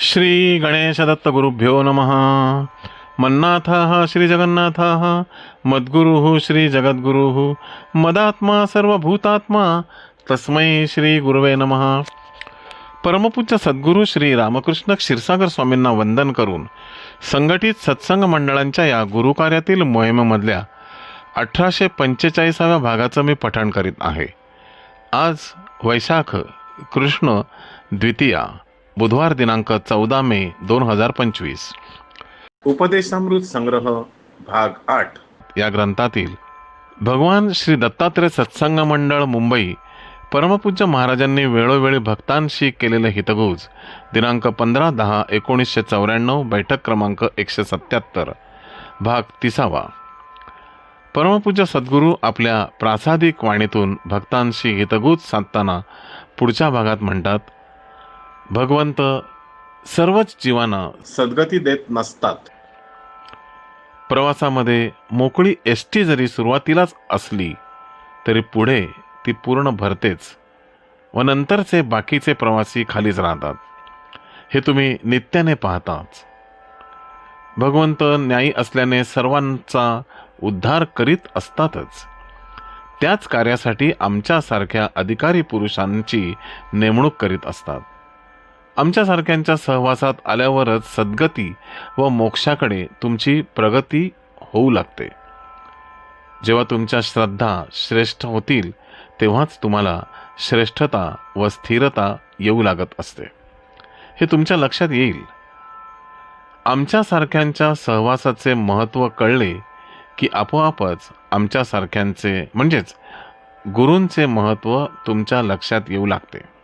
श्री गणेशदत्त गुरुभ्यो नमः। मन्नाथः श्रीजगन्नाथः मद्गुरुः श्रीजगद्गुरुः मदात्मा सर्वभूतात्मा तस्मै श्री गुरुवे नमः। परमपूज्य सद्गुरू श्री रामकृष्ण क्षीरसागर स्वामींना वंदन करून संघटित सत्संग मंडळांच्या या गुरुकार्यातील मोहिमेमधल्या अठराशे पंचेचाळीसाव्या भागाचं मी पठण करीत आहे. आज वैशाख कृष्ण द्वितीया बुधवार दिनांक चौदा मे दोन हजार पंचवीस. उपदेशामृत संग्रह भाग आठ. या ग्रंथातील भगवान श्री दत्तात्रय सत्संग मंडळ मुंबई परमपूज्य महाराजांनी वेळोवेळी भक्तांशी केलेले हितगुज दिनांक पंधरा दहा एकोणीसशे चौऱ्याण्णव बैठक क्रमांक एकशे सत्याहत्तर भाग तिसावा. परमपूज्य सद्गुरू आपल्या प्रासादिक वाणीतून भक्तांशी हितगुज साधताना पुढच्या भागात म्हणतात भगवंत सर्वच जीवांना सद्गती देत नसतात. प्रवासामध्ये मोकळी एस टी जरी सुरुवातीलाच असली तरी पुढे ती पूर्ण भरतेच व नंतरचे बाकीचे प्रवासी खालीच राहतात. हे तुम्ही नित्याने पाहताच भगवंत न्यायी असल्याने सर्वांचा उद्धार करीत असतातच. त्याच कार्यासाठी आमच्यासारख्या अधिकारी पुरुषांची नेमणूक करीत असतात. आमच्यासारख्यांच्या सहवासात आल्यावरच सद्गती व मोक्षाकडे तुमची प्रगती होऊ लागते. जेव्हा तुमच्या श्रद्धा श्रेष्ठ होतील तेव्हाच तुम्हाला श्रेष्ठता व स्थिरता येऊ लागत असते. हे तुमच्या लक्षात येईल. आमच्यासारख्यांच्या सहवासाचे महत्त्व कळले की आपोआपच आमच्यासारख्यांचे म्हणजेच गुरूंचे महत्त्व तुमच्या लक्षात येऊ लागते.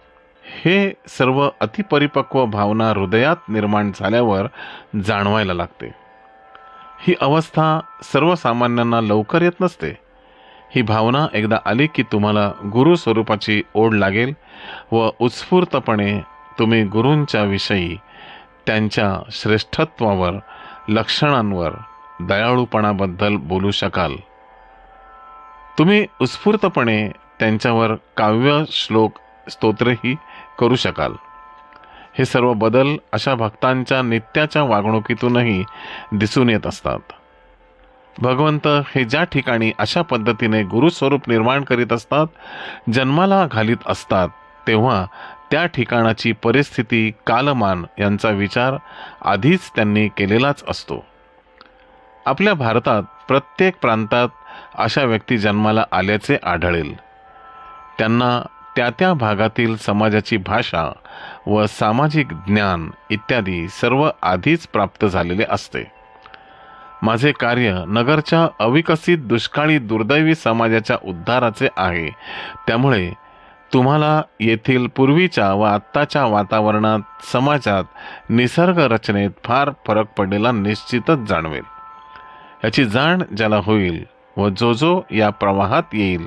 हे सर्व अतिपरिपक्व भावना हृदयात निर्माण झाल्यावर जाणवायला लागते. ही अवस्था सर्वसामान्यांना लवकर येत नसते. ही भावना एकदा आली की तुम्हाला गुरु स्वरूपाची ओढ लागेल व उत्स्फूर्तपणे तुम्ही गुरूंच्या विषयी त्यांच्या श्रेष्ठत्वावर लक्षणांवर दयाळूपणाबद्दल बोलू शकाल. तुम्ही उत्स्फूर्तपणे त्यांच्यावर काव्य श्लोक स्तोत्रही करू शकाल. हे सर्व बदल अशा भक्तांच्या नित्याच्या वागणुकीतूनही दिसून येत असतात. भगवंत हे ज्या ठिकाणी अशा पद्धतीने गुरुस्वरूप निर्माण करीत असतात जन्माला घालीत असतात तेव्हा त्या ठिकाणाची परिस्थिती कालमान यांचा विचार आधीच त्यांनी केलेलाच असतो. आपल्या भारतात प्रत्येक प्रांतात अशा व्यक्ती जन्माला आल्याचे आढळेल. त्यांना त्या त्या भागातील समाजाची भाषा व सामाजिक ज्ञान इत्यादी सर्व आधीच प्राप्त झालेले असते. माझे कार्य नगरच्या अविकसित दुष्काळी दुर्दैवी समाजाच्या उद्धाराचे आहे. त्यामुळे तुम्हाला येथील पूर्वीच्या व आत्ताच्या वातावरणात समाजात निसर्ग रचनेत फार फरक पडलेला निश्चितच जाणवेल. याची जाण ज्याला होईल व जो जो या प्रवाहात येईल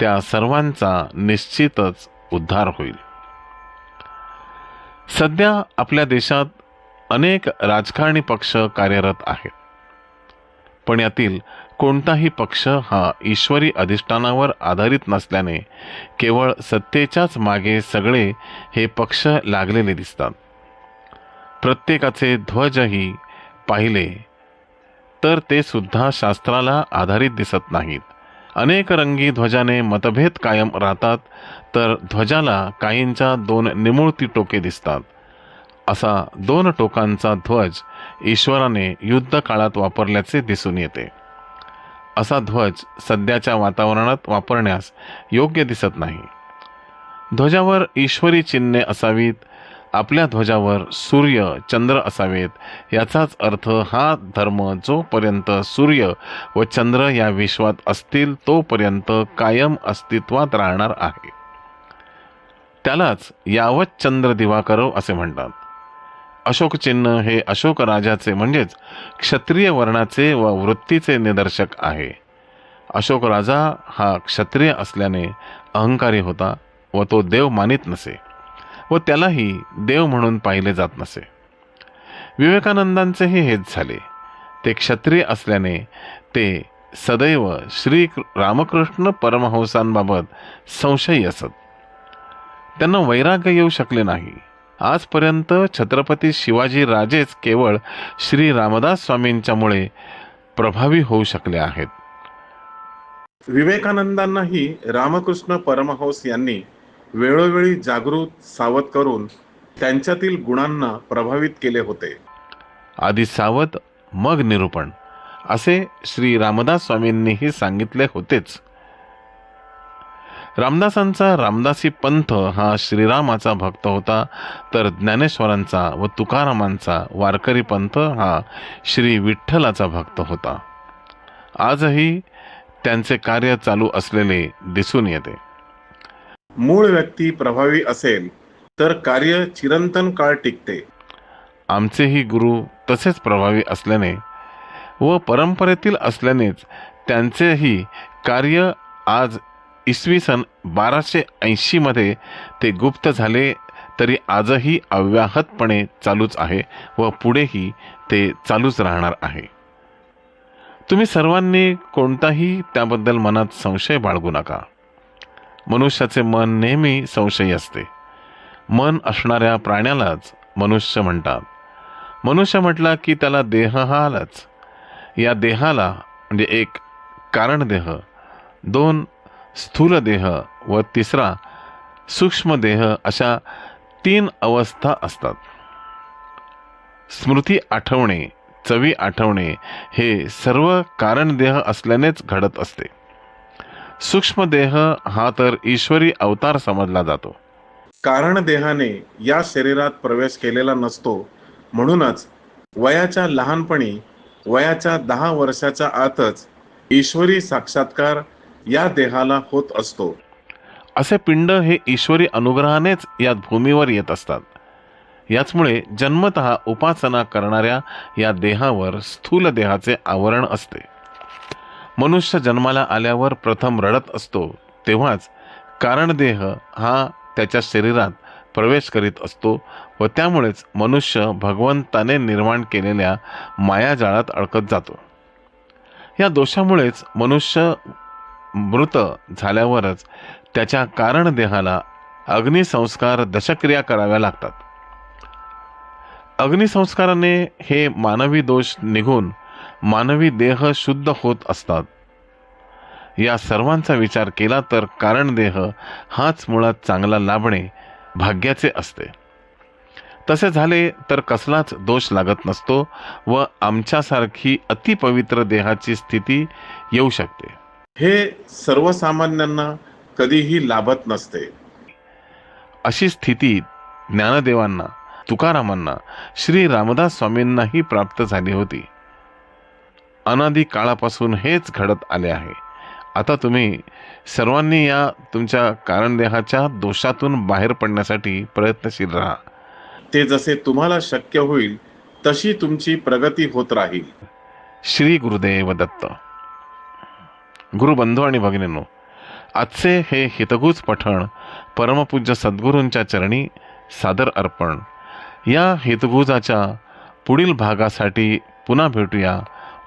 त्या सर्वांचा निश्चितच उद्धार होईल. सध्या आपल्या देशात अनेक राजकारणी पक्ष कार्यरत आहेत. पण यातील कोणताही पक्ष हा ईश्वरी अधिष्ठानावर आधारित नसल्याने केवळ सत्तेच्याच मागे सगळे हे पक्ष लागलेले दिसतात. प्रत्येकाचे ध्वजही पाहिले तर ते सुद्धा शास्त्राला आधारित दिसत नाहीत. अनेक रंगी ध्वजाने मतभेद कायम राहतात तर ध्वजाला काहींच्या दोन निमुळती टोके दिसतात. असा दोन टोकांचा ध्वज ईश्वराने युद्ध काळात वापरल्याचे दिसून येते. असा ध्वज सध्याच्या वातावरणात वापरण्यास योग्य दिसत नाही. ध्वजावर ईश्वरी चिन्हे असावीत आपल्या ध्वजावर सूर्य चंद्र असावेत. याचाच अर्थ हा धर्म जोपर्यंत सूर्य व चंद्र या विश्वात असतील तोपर्यंत कायम अस्तित्वात राहणार आहे. त्यालाच यावत चंद्र दिवाकरव असे म्हणतात. अशोक चिन्ह हे अशोक राजाचे म्हणजेच क्षत्रिय वर्णाचे व वृत्तीचे निदर्शक आहे. अशोक राजा हा क्षत्रिय असल्याने अहंकारी होता व तो देव मानित नसे. व त्यालाही देव म्हणून पाहिले जात नसे. विवेकानंदांचेही हेच झाले. ते क्षत्रिय असल्याने ते सदैव श्री रामकृष्ण परमहंसांबाबत संशयी असत. त्यांना वैराग्य येऊ शकले नाही. आजपर्यंत छत्रपती शिवाजी राजेच केवळ श्री रामदास स्वामींच्यामुळे प्रभावी होऊ शकले आहेत. विवेकानंदांनाही रामकृष्ण परमहंस यांनी वेळोवेळी जागृत सावध करून त्यांच्यातील गुणांना प्रभावित केले होते. आधी सावध मग निरूपण. असे श्री रामदास स्वामींनीही सांगितले होतेच. रामदासांचा रामदासी पंथ हा श्रीरामाचा भक्त होता तर ज्ञानेश्वरांचा व तुकारामांचा वारकरी पंथ हा श्री विठ्ठलाचा भक्त होता. आजही त्यांचे कार्य चालू असलेले दिसून येते. मूळ व्यक्ती प्रभावी असेल तर कार्य चिरंतन काळ टिकते. आमचेही गुरु तसेच प्रभावी असल्याने व परंपरेतील असल्यानेच त्यांचेही कार्य आज इसवी सन बाराशे ऐंशीमध्ये ते गुप्त झाले तरी आजही अव्याहतपणे चालूच आहे व पुढेही ते चालूच राहणार आहे. तुम्ही सर्वांनी कोणताही त्याबद्दल मनात संशय बाळगू नका. मनुष्याचे मन नेहमी संशयी असते. मन असणाऱ्या प्राण्यालाच मनुष्य म्हणतात. मनुष्य म्हटला की त्याला देह हा आलाच. या देहाला म्हणजे एक कारण देह दोन स्थूल देह व तिसरा सूक्ष्म देह अशा तीन अवस्था असतात. स्मृती आठवणे चवी आठवणे हे सर्व कारण देह असल्यानेच घडत असते. सूक्ष्म देह हा तर ईश्वरी अवतार समजला जातो. कारण देहाने या शरीरात प्रवेश केलेला नसतो म्हणूनच वयाच्या लहानपणी वयाच्या दहा वर्षाच्या आतच ईश्वरी साक्षात्कार या देहाला होत असतो. असे पिंड हे ईश्वरी अनुग्रहानेच या भूमीवर येत असतात. याचमुळे जन्मत उपासना करणाऱ्या या देहावर स्थूल देहाचे आवरण असते. मनुष्य जन्माला आल्यावर प्रथम रडत असतो तेव्हाच कारणदेह हा त्याच्या शरीरात प्रवेश करीत असतो व त्यामुळेच मनुष्य भगवंताने निर्माण केलेल्या मायाजाळात अडकत जातो. या दोषामुळेच मनुष्य मृत झाल्यावरच त्याच्या कारणदेहाला अग्निसंस्कार दशक्रिया कराव्या लागतात. अग्निसंस्काराने हे मानवी दोष निघून मानवी देह शुद्ध होत असतात. या सर्वांचा विचार केला तर कारण देह हाच मुळात चांगला लाभणे भाग्याचे असते. तसे झाले तर कसलाच दोष लागत नसतो व आमच्यासारखी अतिपवित्र देहाची स्थिती येऊ शकते. हे सर्वसामान्यांना कधीही लाभत नसते. अशी स्थिती ज्ञानदेवांना तुकारामांना श्री रामदास स्वामींनाही प्राप्त झाली होती. अनादी काळापासून हेच घडत आले आहे. आता तुम्ही सर्वांनी या तुमच्या कारणदेहाच्या दोषातून बाहेर पडण्यासाठी प्रयत्नशील राहा. ते जसे तुम्हाला शक्य होईल तशी तुमची प्रगती होत राहील. श्री गुरुदेव दत्त. गुरुबंधू आणि भगिनींनो आजचे हे हितगुज पठण परमपूज्य सद्गुरूंच्या चरणी सादर अर्पण. या हितगुजाच्या पुढील भागासाठी पुन्हा भेटूया.